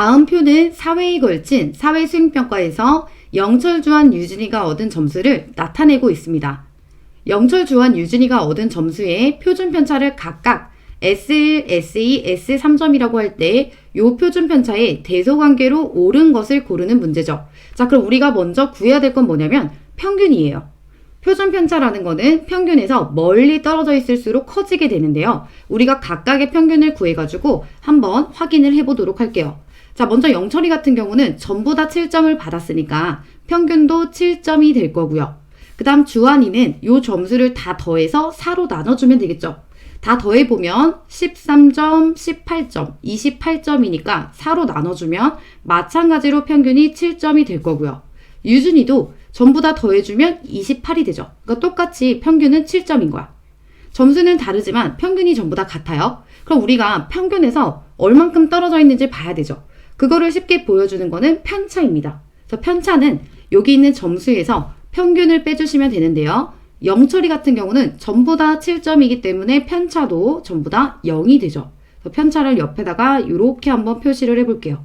다음 표는 4회에 걸친 사회 수행평가에서 영철 주한 유진이가 얻은 점수를 나타내고 있습니다. 영철 주한 유진이가 얻은 점수의 표준 편차를 각각 S1, S2, S3점이라고 할 때 이 표준 편차의 대소관계로 옳은 것을 고르는 문제죠. 자, 그럼 우리가 먼저 구해야 될 건 뭐냐면 평균이에요. 표준 편차라는 거는 평균에서 멀리 떨어져 있을수록 커지게 되는데요. 우리가 각각의 평균을 구해가지고 한번 확인을 해보도록 할게요. 자, 먼저 영철이 같은 경우는 전부 다 7점을 받았으니까 평균도 7점이 될 거고요. 그 다음 주한이는 이 점수를 다 더해서 4로 나눠주면 되겠죠. 다 더해보면 13점, 18점, 28점이니까 4로 나눠주면 마찬가지로 평균이 7점이 될 거고요. 유준이도 전부 다 더해주면 28이 되죠. 그러니까 똑같이 평균은 7점인 거야. 점수는 다르지만 평균이 전부 다 같아요. 그럼 우리가 평균에서 얼만큼 떨어져 있는지 봐야 되죠. 그거를 쉽게 보여주는 거는 편차입니다. 그래서 편차는 여기 있는 점수에서 평균을 빼주시면 되는데요. 영처리 같은 경우는 전부 다 7점이기 때문에 편차도 전부 다 0이 되죠. 편차를 옆에다가 이렇게 한번 표시를 해볼게요.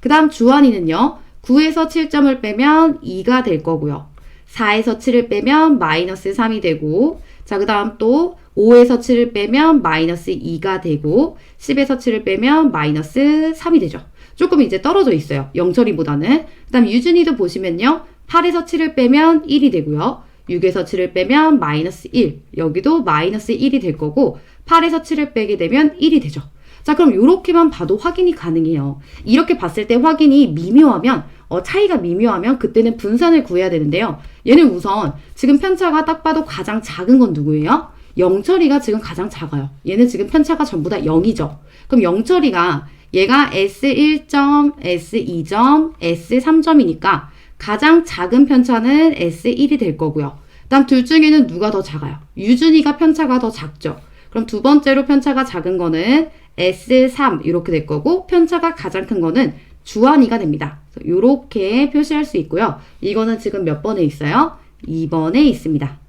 그 다음 주한이는요. 9에서 7점을 빼면 2가 될 거고요. 4에서 7을 빼면 마이너스 3이 되고 자, 그 다음 또 5에서 7을 빼면 마이너스 2가 되고 10에서 7을 빼면 마이너스 3이 되죠. 조금 이제 떨어져 있어요. 영철이보다는. 그 다음 유준이도 보시면요. 8에서 7을 빼면 1이 되고요. 6에서 7을 빼면 마이너스 1. 여기도 마이너스 1이 될 거고 8에서 7을 빼게 되면 1이 되죠. 자, 그럼 이렇게만 봐도 확인이 가능해요. 이렇게 봤을 때 확인이 미묘하면 어, 차이가 미묘하면 그때는 분산을 구해야 되는데요. 얘는 우선 지금 편차가 딱 봐도 가장 작은 건 누구예요? 영철이가 지금 가장 작아요. 얘는 지금 편차가 전부 다 0이죠. 그럼 영철이가 얘가 S1점, S2점, S3점이니까 가장 작은 편차는 S1이 될 거고요. 다음 둘 중에는 누가 더 작아요? 유준이가 편차가 더 작죠. 그럼 두 번째로 편차가 작은 거는 S3 이렇게 될 거고 편차가 가장 큰 거는 주한이가 됩니다. 이렇게 표시할 수 있고요. 이거는 지금 몇 번에 있어요? 2번에 있습니다.